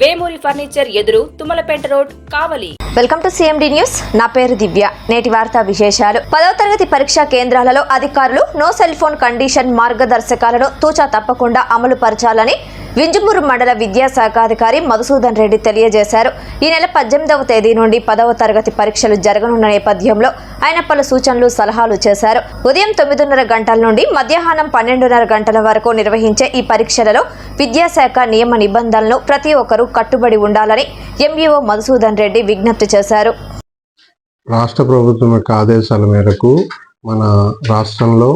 Vemuri furniture ఎదురు Tummalapeta road Kavali. Welcome to CMD news నా పేరు దివ్య. నేటి వార్తా విశేషాలు. పదవ తరగతి పరీక్షా కేంద్రాలలో అధికారులు నో సెల్ ఫోన్ కండిషన్ మార్గదర్శకాలను తూచా తప్పకుండా అమలు పరచాలని వింజమూరు మండల విద్యాశాఖ అధికారి మధుసూదన్ రెడ్డి తెలియజేశారు. ఈ నెల పద్దెనిమిదవ తేదీ నుండి పదవ తరగతి పరీక్షలు జరగనున్న నేపథ్యంలో ఆయన పలు సూచనలు సలహాలు చేశారు. ఉదయం తొమ్మిదిన్నర గంటల నుండి మధ్యాహ్నం పన్నెండున్నర గంటల వరకు నిర్వహించే ఈ పరీక్షలలో విద్యాశాఖ నియమ నిబంధనలు ప్రతి ఒక్కరూ కట్టుబడి ఉండాలని ఎంఈఓ మధుసూదన్ రెడ్డి విజ్ఞప్తి చేశారు. రాష్ట్ర ప్రభుత్వం యొక్క ఆదేశాల మేరకు మన రాష్ట్రంలో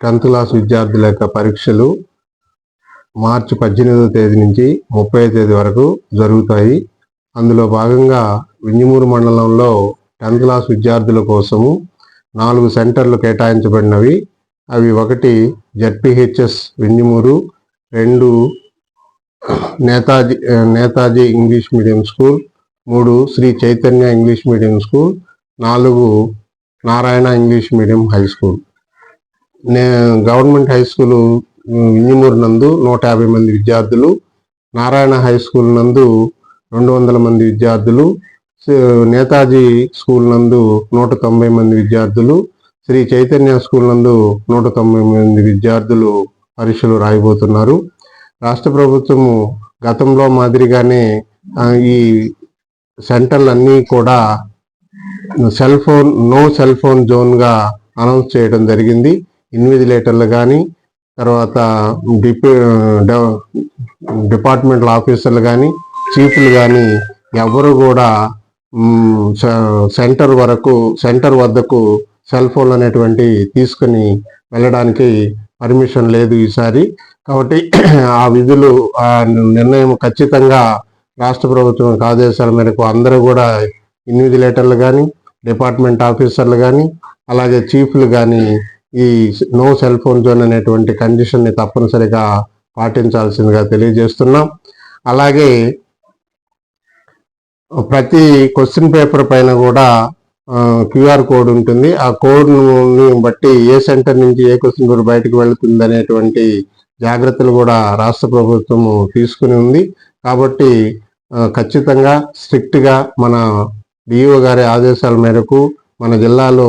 టెన్త్ క్లాస్ విద్యార్థుల యొక్క పరీక్షలు మార్చి పద్దెనిమిదవ తేదీ నుంచి ముప్పై తేదీ వరకు జరుగుతాయి. అందులో భాగంగా వింజమూరు మండలంలో టెన్త్ క్లాస్ విద్యార్థుల కోసము నాలుగు సెంటర్లు కేటాయించబడినవి. అవి ఒకటి జడ్పిహెచ్ఎస్ వింజమూరు రెండు Netaji Netaji English medium school మూడు Sri Chaitanya English medium school నాలుగు Narayana English medium high school. నే గవర్నమెంట్ హై స్కూలు వింజమూరు నందు నూట యాభై మంది విద్యార్థులు నారాయణ హై స్కూల్ నందు రెండు వందల మంది విద్యార్థులు నేతాజీ స్కూల్ నందు నూట తొంభై మంది విద్యార్థులు శ్రీ చైతన్య స్కూల్ నందు నూట తొంభై మంది విద్యార్థులు పరీక్షలు రాయబోతున్నారు. రాష్ట్ర ప్రభుత్వము గతంలో మాదిరిగానే ఈ ఈ సెంటర్లన్నీ కూడా cell phone no cell phone జోన్గా announce చేయడం జరిగింది. ఇన్విజిలేటర్లు కానీ తర్వాత డిపి డిపార్ట్మెంటల్ ఆఫీసర్లు కానీ చీఫ్లు కానీ ఎవరు కూడా సెంటర్ వరకు సెంటర్ వద్దకు సెల్ ఫోన్ అనేటువంటి తీసుకుని వెళ్ళడానికి పర్మిషన్ లేదు ఈసారి. కాబట్టి ఆ విధులు ఆ నిర్ణయం ఖచ్చితంగా రాష్ట్ర ప్రభుత్వం ఆదేశాల మేరకు అందరూ కూడా ఇన్విజిలేటర్లు కానీ డిపార్ట్మెంట్ ఆఫీసర్లు కానీ అలాగే చీఫ్లు కానీ ఈ నో సెల్ ఫోన్ జోన్ అనేటువంటి కండిషన్ని తప్పనిసరిగా పాటించాల్సిందిగా తెలియజేస్తున్నాం. అలాగే ప్రతి క్వశ్చన్ పేపర్ పైన కూడా క్యూఆర్ కోడ్ ఉంటుంది. ఆ కోడ్ను బట్టి ఏ సెంటర్ నుంచి ఏ క్వశ్చన్ పేపర్ బయటకు వెళుతుంది అనేటువంటి జాగ్రత్తలు కూడా రాష్ట్ర ప్రభుత్వము తీసుకుని ఉంది. కాబట్టి ఖచ్చితంగా స్ట్రిక్ట్గా మన డిఓ గారి ఆదేశాల మేరకు మన జిల్లాలో